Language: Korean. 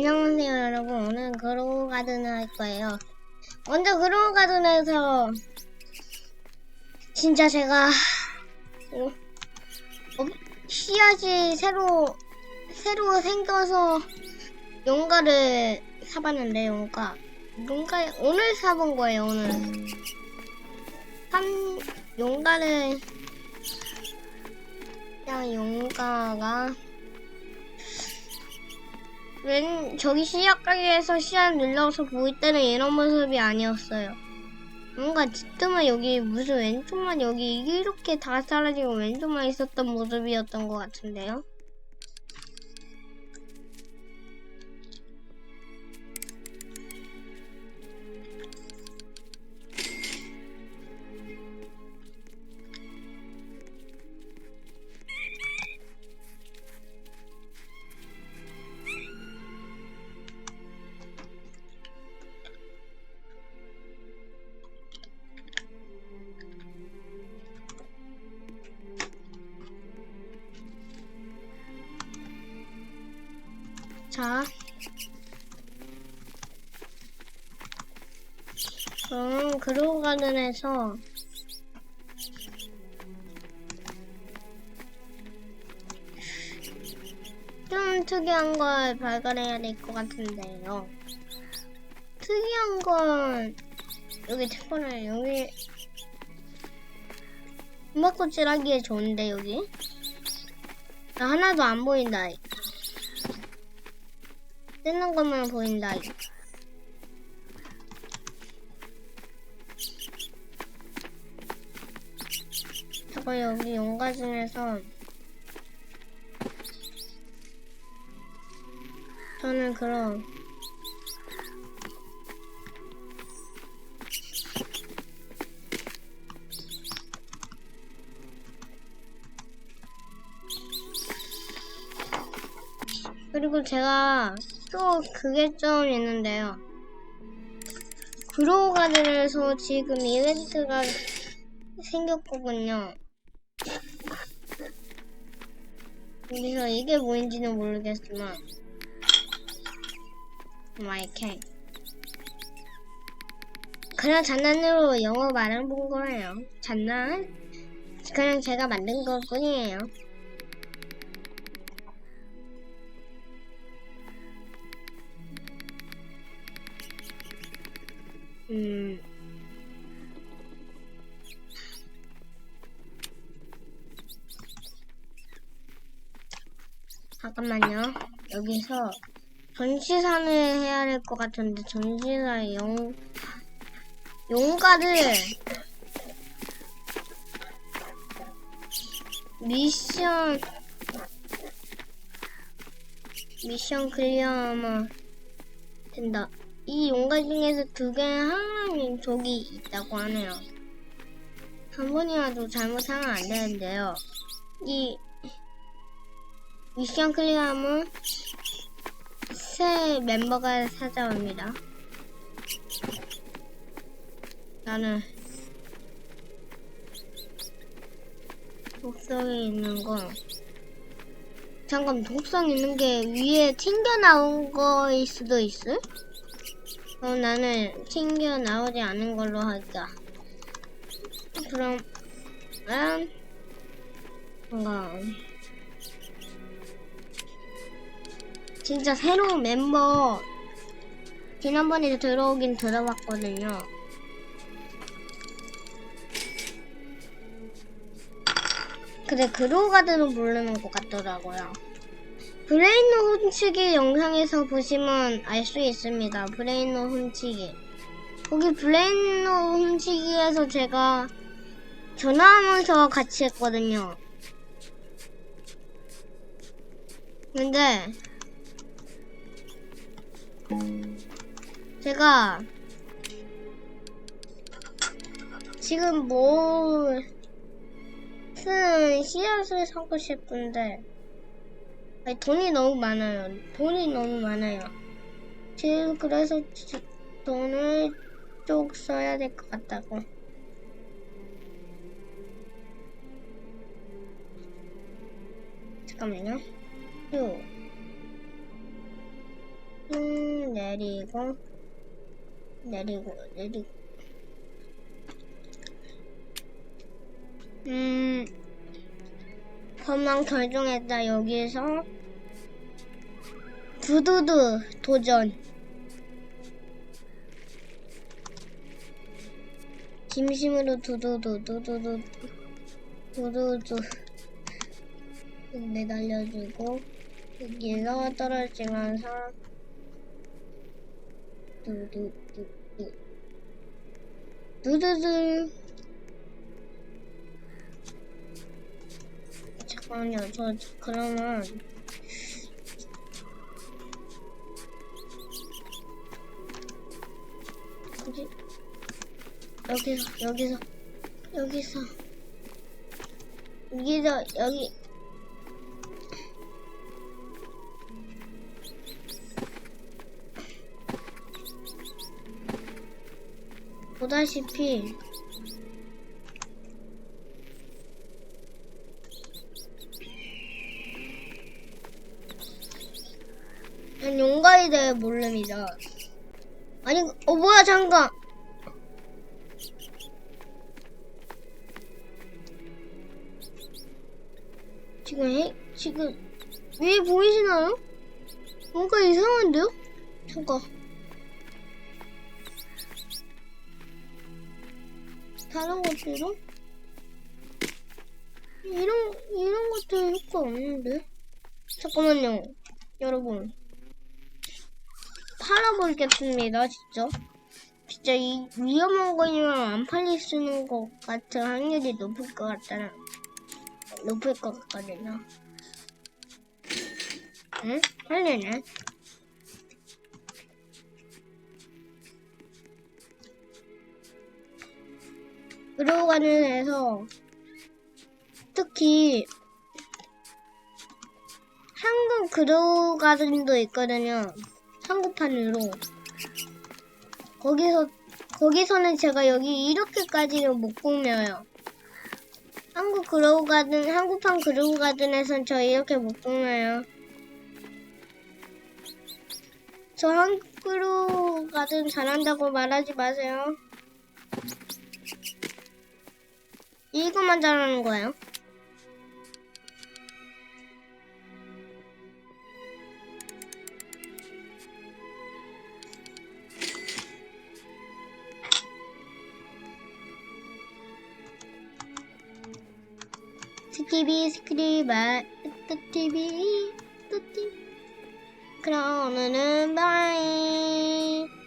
안녕하세요 여러분. 오늘 그로우 가든을 할 거예요. 먼저 그로우 가든에서 진짜 제가 어, 어, 씨앗이 새로 새로 생겨서 용가를 사봤는데 용가. 용가 오늘 사본 거예요 오늘. 한 용가를 그냥 용가가 웬 저기 씨앗 가게에서 씨앗 눌러서 보일 때는 이런 모습이 아니었어요. 뭔가 뒷뜸은 여기 무슨 왼쪽만 여기 이렇게 다 사라지고 왼쪽만 있었던 모습이었던 것 같은데요. 자. 그럼 그로우 가든에서 좀 특이한 걸 발견해야 될 것 같은데요. 특이한 건 여기 특별해 여기 음악꽃 칠하기에 좋은데 여기 나 하나도 안 보인다. 뜨는 것만 보인다. 저거 여기 용가 중에서 저는 그럼 그리고 제가 또 그게 좀 있는데요. 그로우 가든에서 지금 이벤트가 생겼거든요. 그래서 이게 뭔지는 모르겠지만 마이크 그냥 장난으로 영어 말해본 거예요. 장난? 그냥 제가 만든 것 뿐이에요. 음. 잠깐만요. 여기서 전시산을 해야 될 것 같은데 전시산 용 용가를 미션 미션 클리어하면 된다. 이 용가 중에서 두 개는 하나님 족이 있다고 하네요. 한 번이라도 잘못하면 안 되는데요. 이 미션 클리어하면 새 멤버가 찾아옵니다. 나는 독성이 있는 거 잠깐 독성 있는 게 위에 튕겨 나온 거일 수도 있어? 어, 나는 튕겨 나오지 않은 걸로 할까. 그럼, 음, 뭔가, 진짜 새로운 멤버, 지난번에 들어오긴 들어봤거든요. 근데 그로가드는 모르는 것 같더라고요. 브레인노 훔치기 영상에서 보시면 알 수 있습니다. 브레인노 훔치기. 거기 브레인노 훔치기에서 제가 전화하면서 같이 했거든요. 근데 제가 지금 뭐 무슨 씨앗을 사고 싶은데 아니, 돈이 너무 많아요. 돈이 너무 많아요. 지금 그래서 지- 돈을 쭉 써야 될 것 같다고. 잠깐만요. 요. 요. 내리고 내리고 내리고 음 그만 결정했다 여기에서 두두두 도전. 진심으로 두두두 두두두 두두두. 근데 날려주고 여기서 떨어지면서 두두두 두. 두두두. 잠깐만요. 저 그러면 어디 여기서 여기서 여기서. 여기서 여기. 보다시피 난 용가에 대해 모릅니다. 아니, 어, 뭐야, 잠깐! 지금, 해, 지금, 위에 보이시나요? 뭔가 이상한데요? 잠깐. 다른 것들은? 이런, 이런 것들 효과 없는데? 잠깐만요. 여러분. 팔아보겠습니다, 진짜. 진짜 이 위험한 거면 안 팔릴 수 있는 것 같은 확률이 높을 것 같다는, 높을 것 같거든요. 응? 팔리네. 그러고 관련해서 특히 한국 그로우 가든도 있거든요. 한국판으로. 거기서 거기서는 제가 여기 이렇게까지는 못 꾸며요. 한국 그로우 가든 한국판 그로우 가든에선 저 이렇게 못 꾸며요. 저 한국 그로우 가든 잘한다고 말하지 마세요. 이것만 잘하는 거예요. gibi zikri ve tattabi tattabi Kıranını ben